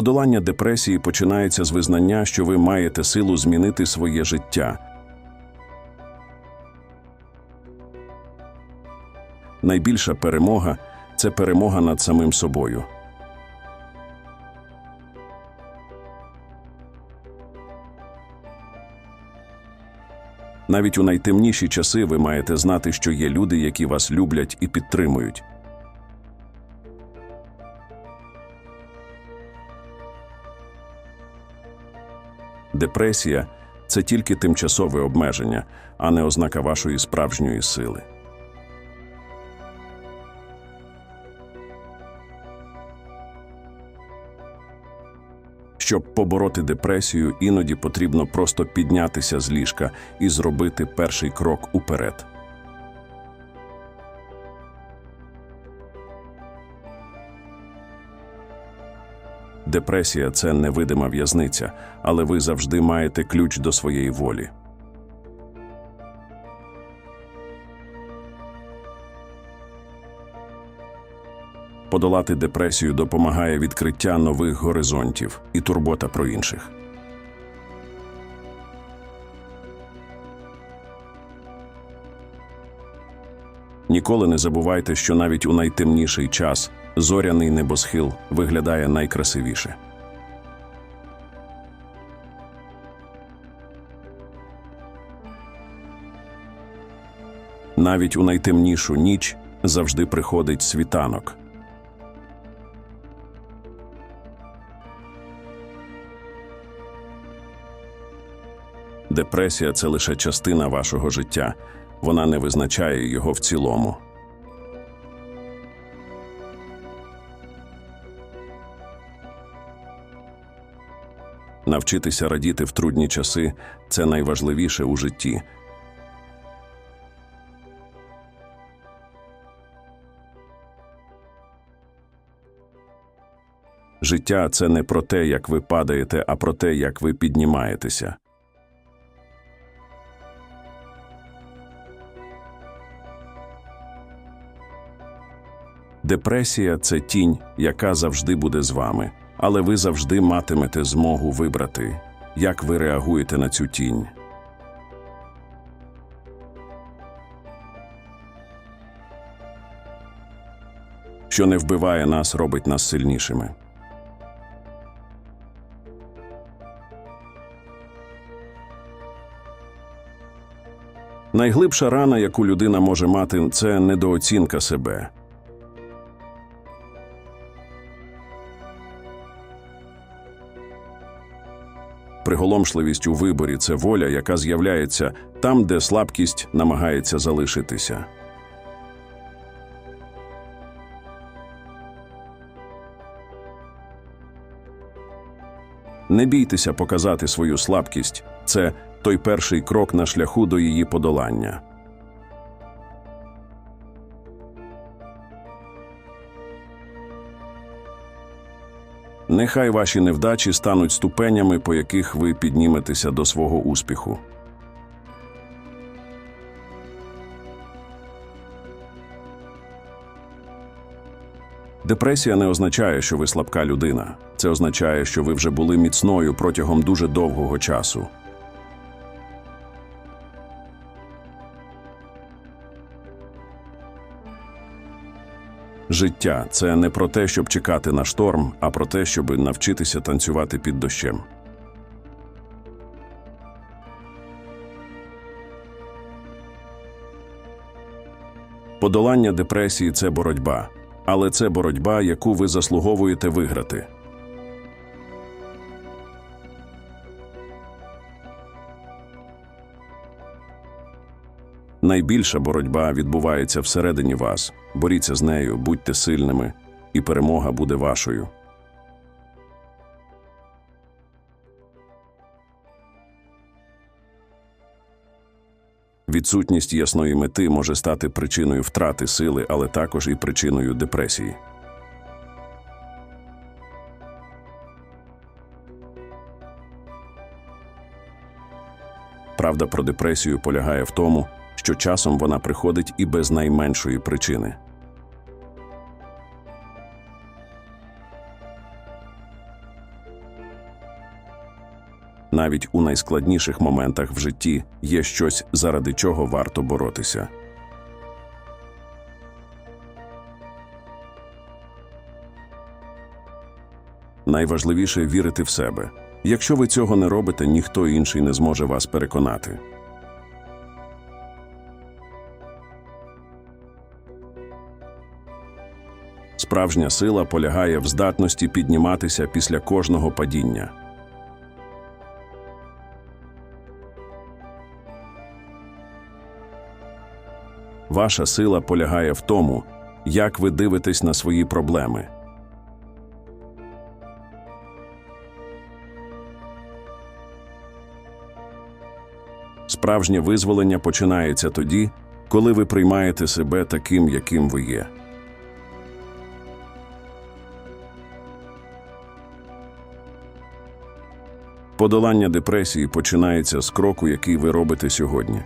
Подолання депресії починається з визнання, що ви маєте силу змінити своє життя. Найбільша перемога це перемога над самим собою. Навіть у найтемніші часи ви маєте знати, що є люди, які вас люблять і підтримують. Депресія це тільки тимчасове обмеження, а не ознака вашої справжньої сили. Щоб побороти депресію, іноді потрібно просто піднятися з ліжка і зробити перший крок уперед. Депресія це невидима в'язниця, але ви завжди маєте ключ до своєї волі. Подолати депресію допомагає відкриття нових горизонтів і турбота про інших. Ніколи не забувайте, що навіть у найтемніший час зоряний небосхил виглядає найкрасивіше. Навіть у найтемнішу ніч завжди приходить світанок. Депресія це лише частина вашого життя, вона не визначає його в цілому. Навчитися радіти в трудні часи це найважливіше у житті. Життя це не про те, як ви падаєте, а про те, як ви піднімаєтеся. Депресія це тінь, яка завжди буде з вами, але ви завжди матимете змогу вибрати, як ви реагуєте на цю тінь. Що не вбиває нас, робить нас сильнішими. Найглибша рана, яку людина може мати, це недооцінка себе. Приголомшливість у виборі це воля, яка з'являється там, де слабкість намагається залишитися. Не бійтеся показати свою слабкість це той перший крок на шляху до її подолання. Нехай ваші невдачі стануть ступенями, по яких ви підніметеся до свого успіху. Депресія не означає, що ви слабка людина. Це означає, що ви вже були міцною протягом дуже довгого часу. Життя це не про те, щоб чекати на шторм, а про те, щоб навчитися танцювати під дощем. Подолання депресії це боротьба, але це боротьба, яку ви заслуговуєте виграти. Найбільша боротьба відбувається всередині вас. Боріться з нею, будьте сильними, і перемога буде вашою. Відсутність ясної мети може стати причиною втрати сили, але також і причиною депресії. Правда про депресію полягає в тому, що часом вона приходить і без найменшої причини. Навіть у найскладніших моментах в житті є щось, заради чого варто боротися. Найважливіше вірити в себе. Якщо ви цього не робите, ніхто інший не зможе вас переконати. Справжня сила полягає в здатності підніматися після кожного падіння. Ваша сила полягає в тому, як ви дивитесь на свої проблеми. Справжнє визволення починається тоді, коли ви приймаєте себе таким, яким ви є. Подолання депресії починається з кроку, який ви робите сьогодні.